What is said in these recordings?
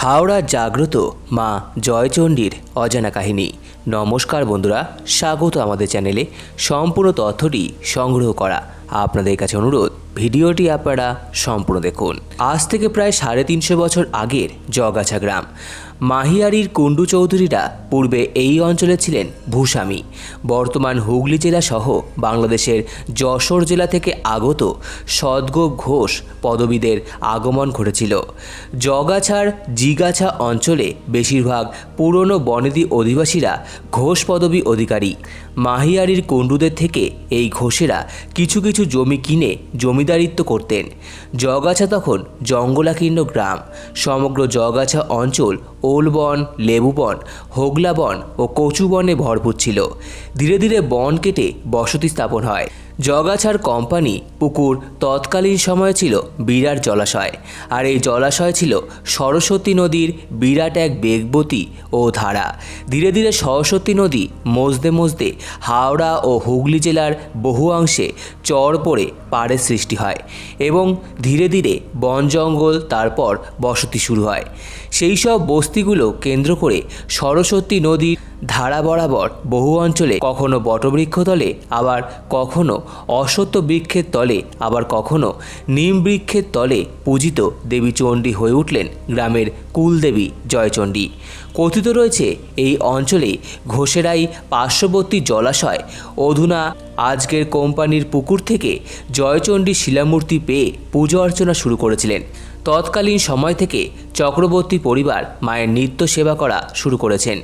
হাওড়ার জাগ্রত মা জয়চণ্ডীর অজানা কাহিনী। নমস্কার বন্ধুরা, স্বাগত আমাদের চ্যানেলে। সম্পূর্ণ তথ্যটি সংগ্রহ করা আপনাদের কাছে অনুরোধ, ভিডিওটি আপনারা সম্পূর্ণ দেখুন। আজ থেকে প্রায় সাড়ে তিনশো বছর আগের জগাছা গ্রাম। মাহিয়ারির কুণ্ডু চৌধুরীরা পূর্বে এই অঞ্চলে ছিলেন ভূস্বামী। বর্তমান হুগলি জেলা সহ বাংলাদেশের যশোর জেলা থেকে আগত সদগোপ ঘোষ পদবীদের আগমন ঘটেছিল। জগাছার জিগাছা অঞ্চলে বেশিরভাগ পুরনো বনেদি অধিবাসীরা ঘোষ পদবী অধিকারী। মাহিয়ারির কুণ্ডুদের থেকে এই ঘোষেরা কিছু কিছু জমি কিনে জমিদারিত্ব করতেন। জগাছা তখন জঙ্গলাকীর্ণ গ্রাম। সমগ্র জগাছা অঞ্চল ওলবন, লেবুবন, হোগলাবন ও কচুবনে ভরপুর ছিল। ধীরে ধীরে বন কেটে বসতি স্থাপন হয়। জগাছার কোম্পানি পুকুর তৎকালীন সময়ে ছিল বিরাট জলাশয়। আর এই জলাশয় ছিল সরস্বতী নদীর বিরাট এক বেগবতী ও ধারা। ধীরে ধীরে সরস্বতী নদী মজদে মজদে হাওড়া ও হুগলি জেলার বহু অংশে চর পড়ে পাড়ের সৃষ্টি হয় এবং ধীরে ধীরে বন জঙ্গল, তারপর বসতি শুরু হয়। সেই সব বস্তিগুলো কেন্দ্র করে সরস্বতী নদীর ধারা বরাবর বহু অঞ্চলে কখনো বটবৃক্ষ তলে আবার কখনো অসত্য বৃক্ষের তলে, আবার কখনো নিম বৃক্ষের তলে পূজিত দেবী চণ্ডী হয়ে উঠলেন গ্রামের কুলদেবী জয়চণ্ডী। কথিত রয়েছে, এই অঞ্চলে ঘোষেরাই পার্শ্ববর্তী জলাশয় অধুনা আজকের কোম্পানির পুকুর থেকে জয়চণ্ডী শিলামূর্তি পেয়ে পুজো অর্চনা শুরু করেছিলেন। তৎকালীন সময় থেকে চক্রবর্তী পরিবার মায়ের নিত্য সেবা করা শুরু করেছেন।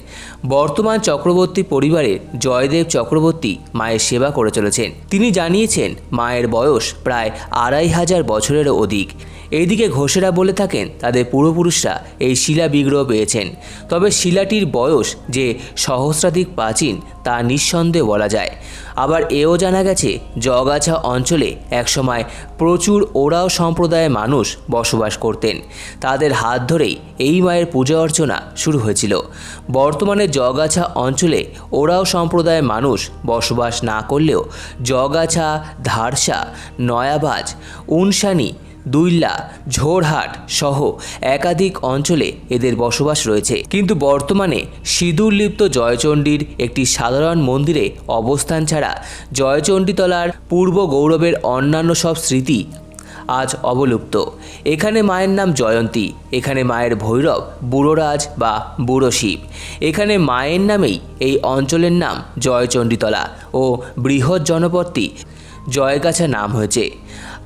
বর্তমান চক্রবর্তী পরিবারের জয়দেব চক্রবর্তী মায়ের সেবা করে চলেছেন। তিনি জানিয়েছেন, মায়ের বয়স প্রায় আড়াই হাজার বছরেরও অধিক। এইদিকে ঘোষেরা বলে থাকেন, তাদের পূর্বপুরুষরা এই শিলা বিগ্রহ পেয়েছেন। তবে শিলাটির বয়স যে সহস্রাধিক প্রাচীন তা নিঃসন্দেহে বলা যায়। আবার এও জানা গেছে, জগাছা অঞ্চলে একসময় প্রচুর ওরাও সম্প্রদায়ের মানুষ বসবাস করতেন। তাদের হাত ধরেই এই মায়ের পূজা অর্চনা শুরু হয়েছিল। বর্তমানে জগাছা অঞ্চলে ওরাও সম্প্রদায়ের মানুষ বসবাস না করলেও জগাছা, ধারসা, নয়াবাজ, উনসানি দুইল্লা ঝোড়হাট সহ একাধিক অঞ্চলে এদের বসবাস রয়েছে। কিন্তু বর্তমানে সিঁদুরলিপ্ত জয়চণ্ডীর একটি সাধারণ মন্দিরে অবস্থান ছাড়া জয়চণ্ডীতলার পূর্ব গৌরবের অন্যান্য সব স্মৃতি আজ অবলুপ্ত। এখানে মায়ের নাম জয়ন্তী, এখানে মায়ের ভৈরব, বুড়োরাজ বা বুড়ো শিব এখানে মায়ের নামেই এই অঞ্চলের নাম জয়চণ্ডীতলা ও বৃহৎ জনপদটি জয়গাছা নাম হয়েছে।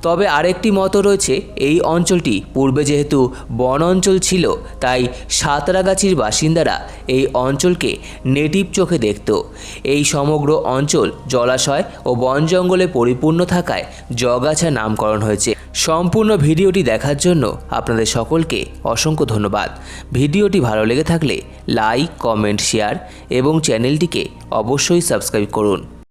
তবে আরেকটি মত রয়েছে, এই অঞ্চলটি পূর্বে যেহেতু বন অঞ্চল ছিল, তাই সাঁতরাগাছির বাসিন্দারা এই অঞ্চলকে নেটিভ চোখে দেখত। এই সমগ্র অঞ্চল জলাশয় ও বন জঙ্গলে পরিপূর্ণ থাকায় জগাছা নামকরণ হয়েছে। সম্পূর্ণ ভিডিওটি দেখার জন্য আপনাদের সকলকে অসংখ্য ধন্যবাদ। ভিডিওটি ভালো লেগে থাকলে লাইক, কমেন্ট, শেয়ার এবং চ্যানেলটিকে অবশ্যই সাবস্ক্রাইব করুন।